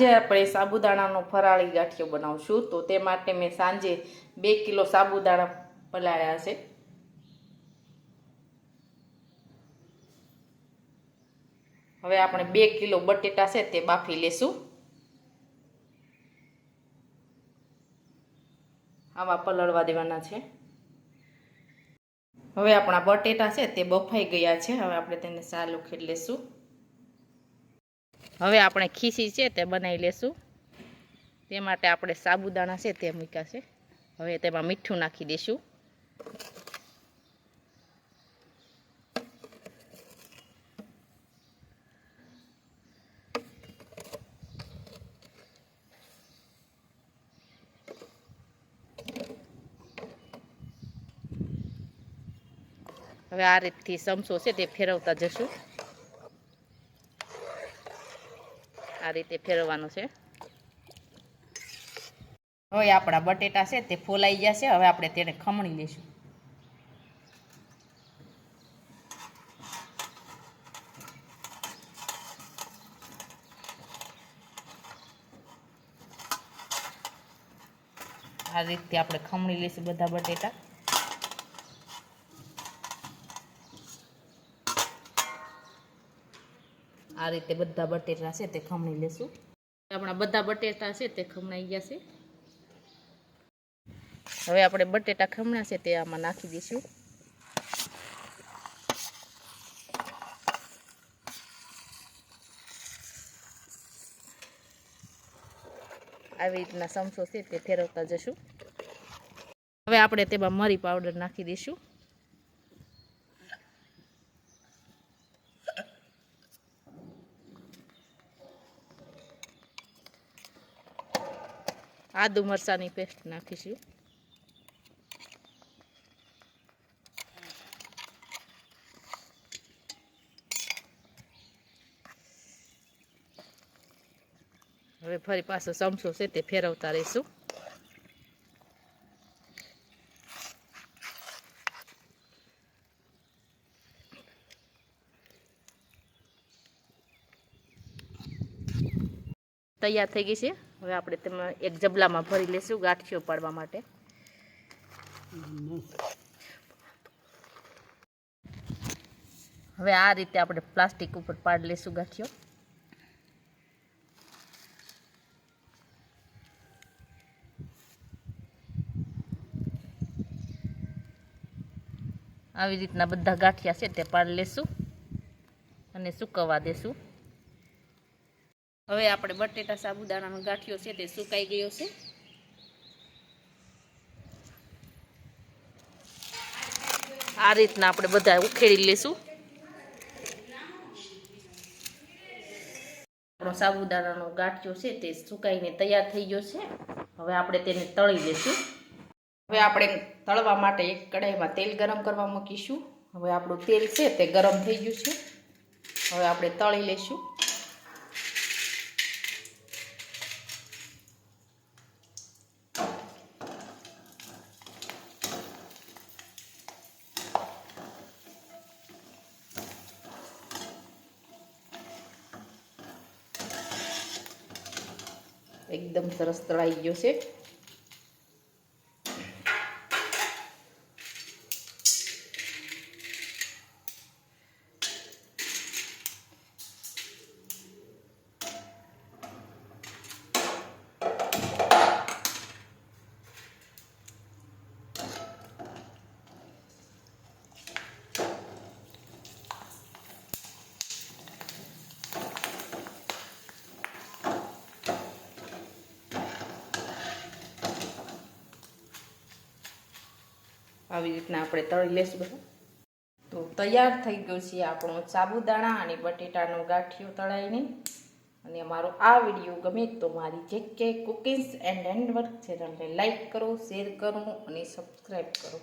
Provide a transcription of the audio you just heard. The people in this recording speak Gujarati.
આજે આપણે સાબુદાણાનો ફરાળી ગાંઠિયો બનાવશું. તો તે માટે મેં સાંજે બે કિલો સાબુદાણા પલાળ્યા છે. હવે આપણે બે કિલો બટેટા છે તે બાફી લેશું. આવા પલળવા દેવાના છે. હવે આપણા બટેટા છે તે બફાઈ ગયા છે. હવે આપણે તેને સાલું ઉખેડ લેશું. હવે આપણે ખીસી છે તે બનાવી લેશું. તે માટે આપણે સાબુદાણા છે તે મૂક્યા છે. હવે તેમાં મીઠું નાખી દઈશું હવે આ રીતથી સમસો છે તે ફેરવતા જશું. આ રીતે ફેરવવાનું છે. હવે આપણા બટેટા છે તે ફોલાઈ ગયા છે. હવે આપણે તેને ખમણી લઈશું. આ રીતે આપણે ખમણી લઈશું બધા બટેટા. આ રીતે બધા બટેટા છે તે ખમણી લેશું. આપણા બધા બટેટા છે તે ખમણાઈ ગયા છે. હવે આપણે બટેટા ખમણા છે તે આમાં નાખી દઈશું. આવી રીતના સમસો છે તે ફેરવતા જશું. હવે આપણે તેમાં મરી પાવડર નાખી દઈશું. આદુ મરચાંની પેસ્ટ નાખીશું. હવે ફરી પાછો ચમચો છે તે ફેરવતા રહીશું. તૈયાર થઈ ગઈ છે. હવે આપણે તેમાં એક જબલામાં ભરી લેશું ગાંઠિયો પાડવા માટે. હવે આ રીતે આપણે પ્લાસ્ટિક ઉપર પાડી લેશું ગાંઠિયો. આવી રીતના બધા ગાંઠિયા છે તે પાડી લેશું અને સુકવવા દેશું. હવે આપણે બટેટા સાબુદાણાનો ગાંઠિયો છે તે સુકાઈ ગયો છે. આ રીતના આપણે બધા ઉખેડી લેશું. આપણો સાબુદાણાનો ગાંઠિયો છે તે સુકાઈને તૈયાર થઈ ગયો છે. હવે આપણે તેને તળી લેશું. હવે આપણે તળવા માટે એક કઢાઈમાં તેલ ગરમ કરવા મૂકીશું. હવે આપણું તેલ છે તે ગરમ થઈ ગયું છે. હવે આપણે તળી લઈશું એકદમ સરસ તળાઈ ગયો છે. આવી રીતના આપણે તળી લેશું બરાબર તો તૈયાર થઈ ગયો છે આપણો સાબુદાણા અને બટેટાનો ગાંઠિયો તળાઈને. અને અમારો આ વીડિયો ગમે તો મારી જે કે કુકિંગ્સ એન્ડ હેન્ડવર્ક ચેનલને લાઈક કરો, શેર કરો અને સબસ્ક્રાઈબ કરો.